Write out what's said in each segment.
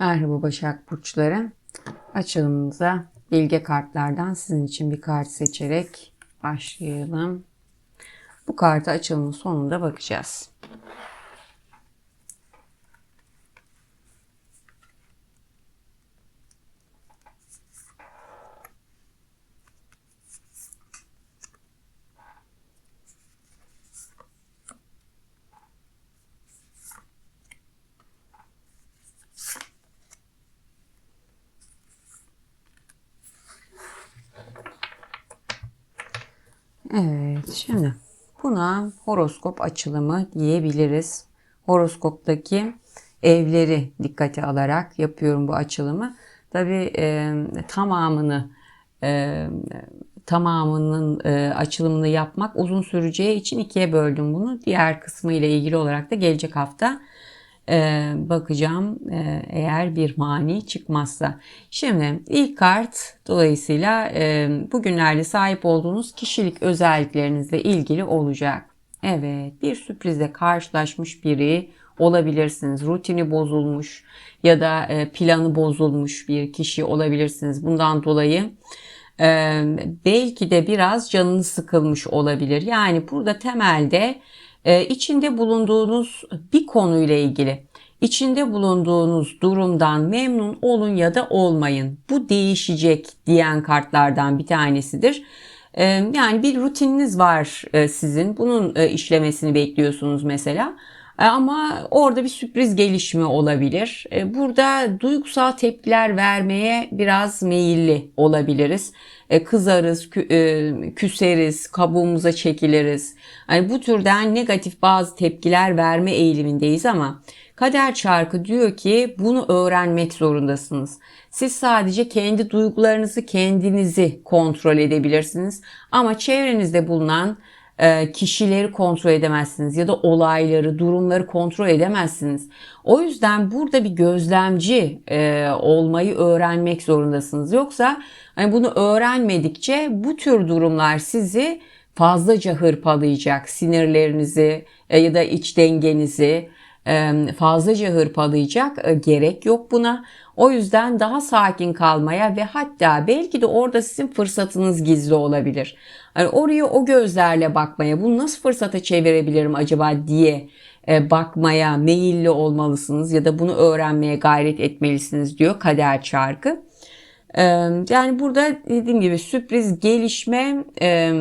Merhaba Başak Burçları. Açılımımıza bilge kartlardan sizin için bir kart seçerek başlayalım. Bu kartı açılımın sonunda bakacağız. Evet, şimdi buna horoskop açılımı diyebiliriz. Horoskoptaki evleri dikkate alarak yapıyorum bu açılımı. Tabii e, tamamını e, tamamının e, açılımını yapmak uzun süreceği için ikiye böldüm bunu. Diğer kısmı ile ilgili olarak da gelecek hafta e, bakacağım e, eğer bir mani çıkmazsa. Şimdi ilk kart dolayısıyla e, bugünlerde sahip olduğunuz kişilik özelliklerinizle ilgili olacak. Evet bir sürprizle karşılaşmış biri olabilirsiniz. Rutini bozulmuş ya da e, planı bozulmuş bir kişi olabilirsiniz. Bundan dolayı e, belki de biraz canınız sıkılmış olabilir. Yani burada temelde e, içinde bulunduğunuz bir konuyla ilgili içinde bulunduğunuz durumdan memnun olun ya da olmayın. Bu değişecek diyen kartlardan bir tanesidir. E, yani bir rutininiz var e, sizin. Bunun e, işlemesini bekliyorsunuz mesela. E, ama orada bir sürpriz gelişme olabilir. Burada duygusal tepkiler vermeye biraz meyilli olabiliriz. E, kızarız, küseriz, kabuğumuza çekiliriz. Yani bu türden negatif bazı tepkiler verme eğilimindeyiz ama kader çarkı diyor ki bunu öğrenmek zorundasınız. Siz sadece kendi duygularınızı, kendinizi kontrol edebilirsiniz ama çevrenizde bulunan e, kişileri kontrol edemezsiniz ya da olayları, durumları kontrol edemezsiniz. O yüzden burada bir gözlemci e, olmayı öğrenmek zorundasınız. Yoksa hani bunu öğrenmedikçe bu tür durumlar sizi fazlaca hırpalayacak. Sinirlerinizi e, ya da iç dengenizi fazlaca hırpalayacak. Gerek yok buna. O yüzden daha sakin kalmaya ve hatta belki de orada sizin fırsatınız gizli olabilir. Yani oraya o gözlerle bakmaya, bunu nasıl fırsata çevirebilirim acaba diye e, bakmaya meyilli olmalısınız ya da bunu öğrenmeye gayret etmelisiniz diyor kader çarkı. E, yani burada dediğim gibi sürpriz gelişme e,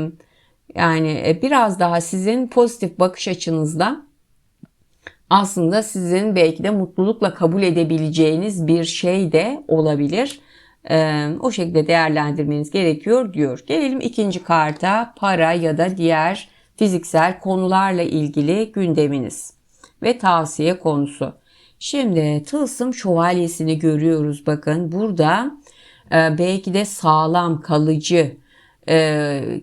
yani biraz daha sizin pozitif bakış açınızda aslında sizin belki de mutlulukla kabul edebileceğiniz bir şey de olabilir. Ee, o şekilde değerlendirmeniz gerekiyor diyor. Gelelim ikinci karta para ya da diğer fiziksel konularla ilgili gündeminiz ve tavsiye konusu. Şimdi tılsım şövalyesini görüyoruz bakın burada e, belki de sağlam kalıcı e,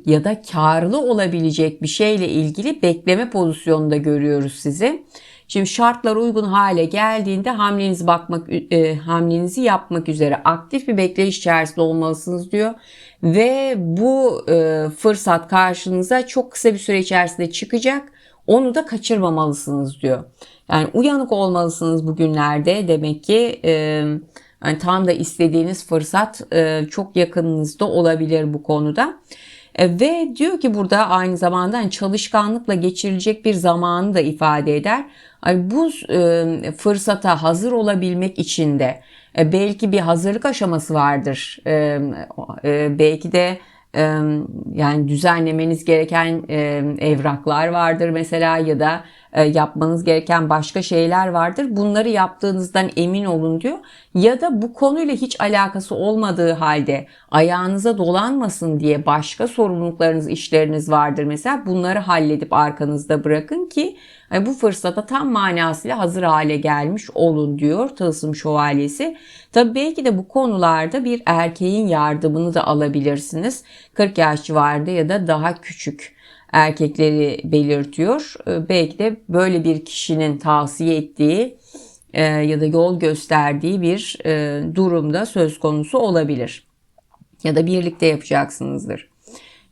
ya da karlı olabilecek bir şeyle ilgili bekleme pozisyonunda görüyoruz sizi. Şimdi şartlar uygun hale geldiğinde hamlenizi bakmak e, hamlenizi yapmak üzere aktif bir bekleyiş içerisinde olmalısınız diyor ve bu e, fırsat karşınıza çok kısa bir süre içerisinde çıkacak. Onu da kaçırmamalısınız diyor. Yani uyanık olmalısınız bugünlerde demek ki e, yani tam da istediğiniz fırsat e, çok yakınınızda olabilir bu konuda. E, ve diyor ki burada aynı zamanda hani çalışkanlıkla geçirilecek bir zamanı da ifade eder. Yani bu e, fırsata hazır olabilmek için de e, belki bir hazırlık aşaması vardır. E, e, belki de e, yani düzenlemeniz gereken e, evraklar vardır mesela ya da yapmanız gereken başka şeyler vardır. Bunları yaptığınızdan emin olun diyor. Ya da bu konuyla hiç alakası olmadığı halde ayağınıza dolanmasın diye başka sorumluluklarınız, işleriniz vardır mesela. Bunları halledip arkanızda bırakın ki e, bu fırsata tam manasıyla hazır hale gelmiş olun diyor Tılsım Şövalyesi. Tabi belki de bu konularda bir erkeğin yardımını da alabilirsiniz. 40 yaş civarında ya da daha küçük erkekleri belirtiyor. Ee, belki de böyle bir kişinin tavsiye ettiği e, ya da yol gösterdiği bir e, durumda söz konusu olabilir. Ya da birlikte yapacaksınızdır.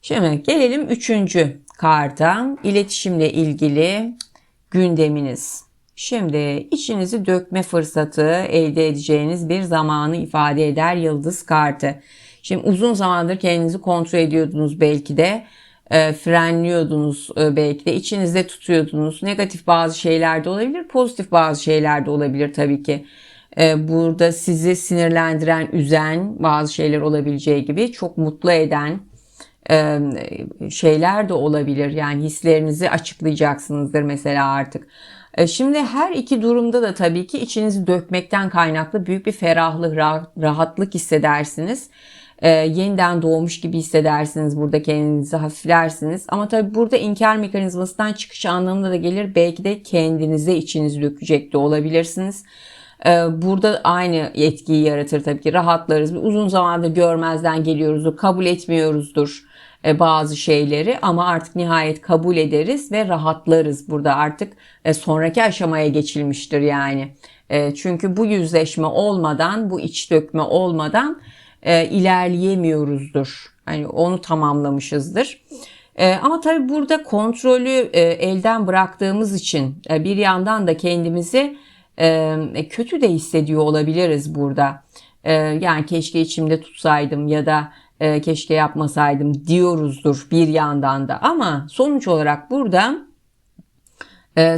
Şimdi gelelim üçüncü karta. İletişimle ilgili gündeminiz. Şimdi içinizi dökme fırsatı elde edeceğiniz bir zamanı ifade eder yıldız kartı. Şimdi uzun zamandır kendinizi kontrol ediyordunuz belki de e, frenliyordunuz e, belki de içinizde tutuyordunuz. Negatif bazı şeyler de olabilir, pozitif bazı şeyler de olabilir tabii ki. E, burada sizi sinirlendiren, üzen bazı şeyler olabileceği gibi çok mutlu eden e, şeyler de olabilir. Yani hislerinizi açıklayacaksınızdır mesela artık. E, şimdi her iki durumda da tabii ki içinizi dökmekten kaynaklı büyük bir ferahlık, rahatlık hissedersiniz e, yeniden doğmuş gibi hissedersiniz. Burada kendinizi hafiflersiniz. Ama tabii burada inkar mekanizmasından çıkış anlamında da gelir. Belki de kendinize içinizi dökecek de olabilirsiniz. E, burada aynı etkiyi yaratır tabii ki. Rahatlarız. Uzun zamandır görmezden geliyoruzdur. Kabul etmiyoruzdur e, bazı şeyleri ama artık nihayet kabul ederiz ve rahatlarız burada artık e, sonraki aşamaya geçilmiştir yani. Çünkü bu yüzleşme olmadan, bu iç dökme olmadan e, ilerleyemiyoruzdur. Hani onu tamamlamışızdır. E, ama tabii burada kontrolü e, elden bıraktığımız için e, bir yandan da kendimizi e, kötü de hissediyor olabiliriz burada. E, yani keşke içimde tutsaydım ya da e, keşke yapmasaydım diyoruzdur bir yandan da. Ama sonuç olarak burada e,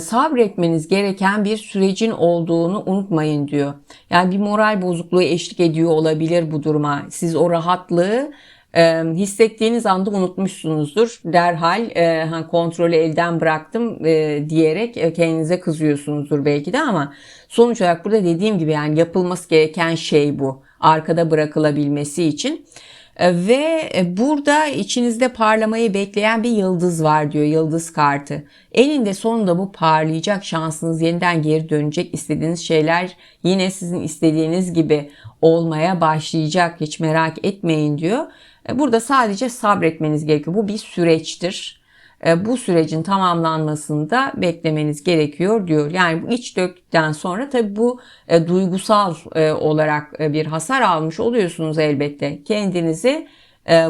sabretmeniz gereken bir sürecin olduğunu unutmayın diyor. Yani bir moral bozukluğu eşlik ediyor olabilir bu duruma. Siz o rahatlığı e, hissettiğiniz anda unutmuşsunuzdur. Derhal e, kontrolü elden bıraktım e, diyerek e, kendinize kızıyorsunuzdur belki de ama sonuç olarak burada dediğim gibi yani yapılması gereken şey bu. Arkada bırakılabilmesi için. E, ve e, burada içinizde parlamayı bekleyen bir yıldız var diyor yıldız kartı. Elinde sonunda bu parlayacak şansınız yeniden geri dönecek istediğiniz şeyler yine sizin istediğiniz gibi olmaya başlayacak hiç merak etmeyin diyor. E, burada sadece sabretmeniz gerekiyor. Bu bir süreçtir. E, bu sürecin tamamlanmasında beklemeniz gerekiyor diyor. Yani bu iç döktükten sonra tabi bu e, duygusal e, olarak bir hasar almış oluyorsunuz elbette. Kendinizi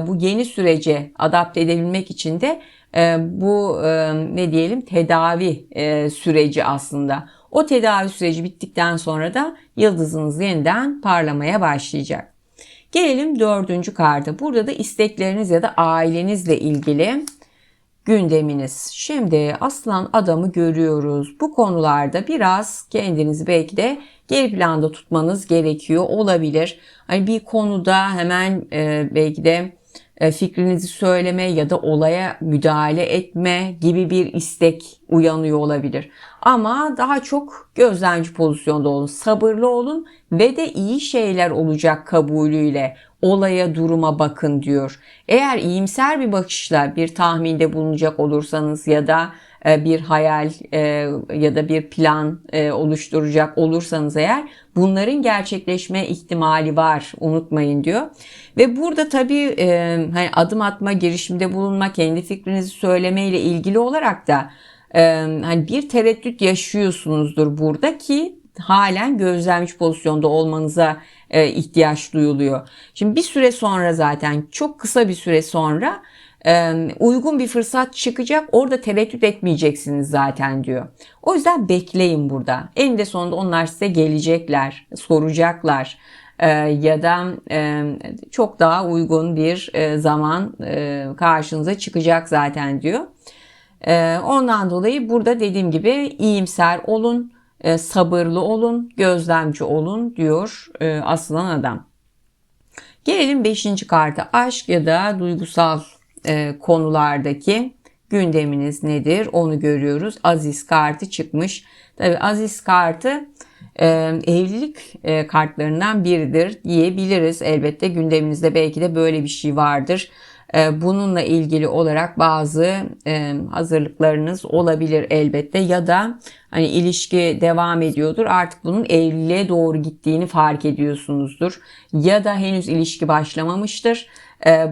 bu yeni sürece adapte edebilmek için de bu ne diyelim tedavi süreci aslında. O tedavi süreci bittikten sonra da yıldızınız yeniden parlamaya başlayacak. Gelelim dördüncü karta. Burada da istekleriniz ya da ailenizle ilgili gündeminiz. Şimdi aslan adamı görüyoruz. Bu konularda biraz kendinizi belki de geri planda tutmanız gerekiyor olabilir. Hani bir konuda hemen e, belki de e, fikrinizi söyleme ya da olaya müdahale etme gibi bir istek uyanıyor olabilir. Ama daha çok gözlemci pozisyonda olun, sabırlı olun ve de iyi şeyler olacak kabulüyle olaya duruma bakın diyor. Eğer iyimser bir bakışla bir tahminde bulunacak olursanız ya da e, bir hayal e, ya da bir plan e, oluşturacak olursanız eğer bunların gerçekleşme ihtimali var unutmayın diyor. Ve burada tabii hani adım atma, girişimde bulunma, kendi fikrinizi söyleme ile ilgili olarak da hani bir tereddüt yaşıyorsunuzdur burada ki halen gözlemci pozisyonda olmanıza e, ihtiyaç duyuluyor. Şimdi bir süre sonra zaten çok kısa bir süre sonra uygun bir fırsat çıkacak. Orada tereddüt etmeyeceksiniz zaten diyor. O yüzden bekleyin burada. Eninde sonunda onlar size gelecekler, soracaklar e, ya da çok daha uygun bir e, zaman karşınıza çıkacak zaten diyor. E, ondan dolayı burada dediğim gibi iyimser olun e, sabırlı olun, gözlemci olun diyor e, aslan adam. Gelelim 5. karta aşk ya da duygusal e, konulardaki gündeminiz nedir onu görüyoruz. Aziz kartı çıkmış. Tabi Aziz kartı evlilik kartlarından biridir diyebiliriz. Elbette gündeminizde belki de böyle bir şey vardır. Ee, bununla ilgili olarak bazı e, hazırlıklarınız olabilir elbette ya da hani ilişki devam ediyordur. Artık bunun evliliğe doğru gittiğini fark ediyorsunuzdur ya da henüz ilişki başlamamıştır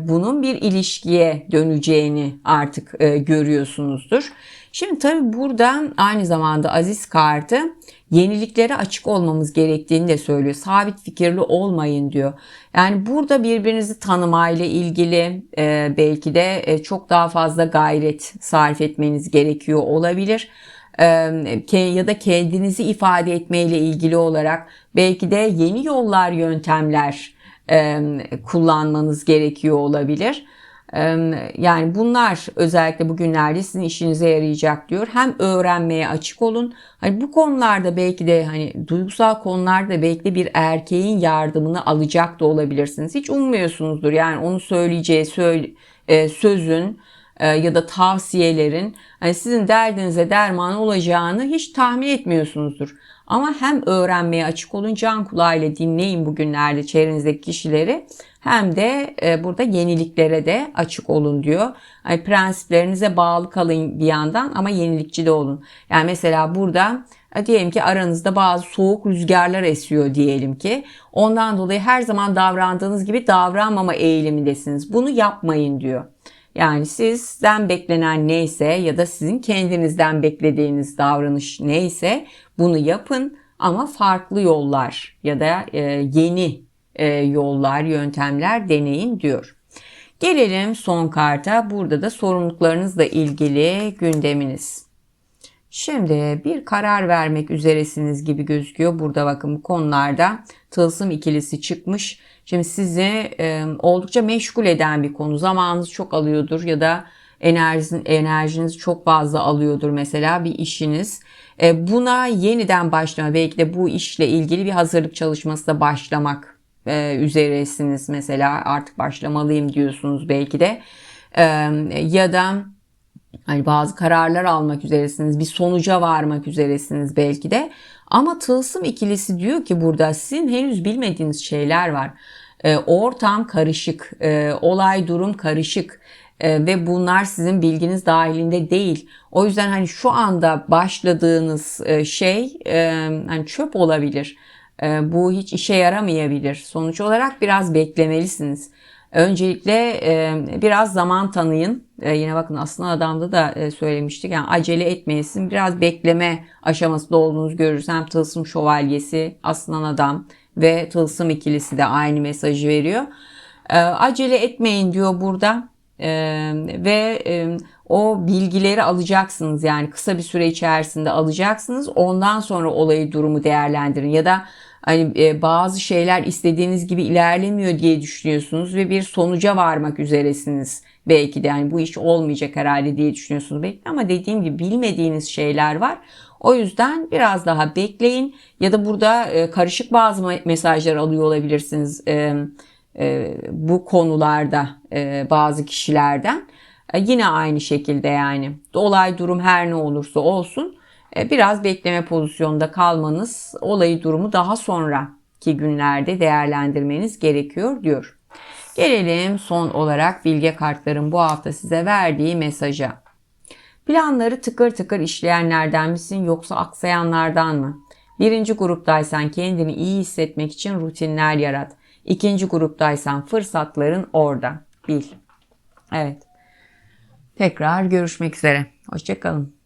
bunun bir ilişkiye döneceğini artık e, görüyorsunuzdur. Şimdi tabi burada aynı zamanda Aziz kartı yeniliklere açık olmamız gerektiğini de söylüyor. Sabit fikirli olmayın diyor. Yani burada birbirinizi tanımayla ilgili e, belki de e, çok daha fazla gayret sarf etmeniz gerekiyor olabilir. e, ya da kendinizi ifade etmeyle ilgili olarak belki de yeni yollar, yöntemler e, kullanmanız gerekiyor olabilir. Yani bunlar özellikle bugünlerde sizin işinize yarayacak diyor. Hem öğrenmeye açık olun. Hani bu konularda belki de hani duygusal konularda belki de bir erkeğin yardımını alacak da olabilirsiniz. Hiç ummuyorsunuzdur. Yani onu söyleyeceği söyle, e, sözün e, ya da tavsiyelerin hani sizin derdinize derman olacağını hiç tahmin etmiyorsunuzdur. Ama hem öğrenmeye açık olun, can kulağıyla dinleyin bugünlerde çevrenizdeki kişileri hem de e, burada yeniliklere de açık olun diyor. Hani prensiplerinize bağlı kalın bir yandan ama yenilikçi de olun. Yani mesela burada e, diyelim ki aranızda bazı soğuk rüzgarlar esiyor diyelim ki. Ondan dolayı her zaman davrandığınız gibi davranmama eğilimindesiniz. Bunu yapmayın diyor. Yani sizden beklenen neyse ya da sizin kendinizden beklediğiniz davranış neyse bunu yapın ama farklı yollar ya da e, yeni e, yollar, yöntemler deneyin diyor. Gelelim son karta. Burada da sorumluluklarınızla ilgili gündeminiz. Şimdi bir karar vermek üzeresiniz gibi gözüküyor. Burada bakın bu konularda tılsım ikilisi çıkmış. Şimdi sizi e, oldukça meşgul eden bir konu. Zamanınız çok alıyordur ya da enerjiniz, enerjiniz çok fazla alıyordur mesela bir işiniz. E, buna yeniden başlama belki de bu işle ilgili bir hazırlık çalışması da başlamak e, üzeresiniz mesela artık başlamalıyım diyorsunuz belki de. E, ya da Hani bazı kararlar almak üzeresiniz, bir sonuca varmak üzeresiniz belki de. Ama tılsım ikilisi diyor ki burada sizin henüz bilmediğiniz şeyler var. E, ortam karışık, e, olay durum karışık e, ve bunlar sizin bilginiz dahilinde değil. O yüzden hani şu anda başladığınız e, şey hani çöp olabilir. Bu hiç işe yaramayabilir. Sonuç olarak biraz beklemelisiniz. Öncelikle e, biraz zaman tanıyın. E, yine bakın aslında adamda da e, söylemiştik. Yani acele etmeyesin. Biraz bekleme aşamasında olduğunuzu görürüz. Hem tılsım şövalyesi, aslan adam ve tılsım ikilisi de aynı mesajı veriyor. Acele etmeyin diyor burada. Ve o bilgileri alacaksınız. Yani kısa bir süre içerisinde alacaksınız. Ondan sonra olayı durumu değerlendirin. Ya da hani e, bazı şeyler istediğiniz gibi ilerlemiyor diye düşünüyorsunuz ve bir sonuca varmak üzeresiniz belki de yani bu iş olmayacak herhalde diye düşünüyorsunuz belki ama dediğim gibi bilmediğiniz şeyler var. O yüzden biraz daha bekleyin ya da burada e, karışık bazı mesajlar alıyor olabilirsiniz e, bu konularda bazı kişilerden. Yine aynı şekilde yani olay durum her ne olursa olsun biraz bekleme pozisyonunda kalmanız olayı durumu daha sonraki günlerde değerlendirmeniz gerekiyor diyor. Gelelim son olarak bilge kartların bu hafta size verdiği mesaja. Planları tıkır tıkır işleyenlerden misin yoksa aksayanlardan mı? Birinci gruptaysan kendini iyi hissetmek için rutinler yarat. İkinci gruptaysan fırsatların orada. Bil. Evet. Tekrar görüşmek üzere. Hoşçakalın.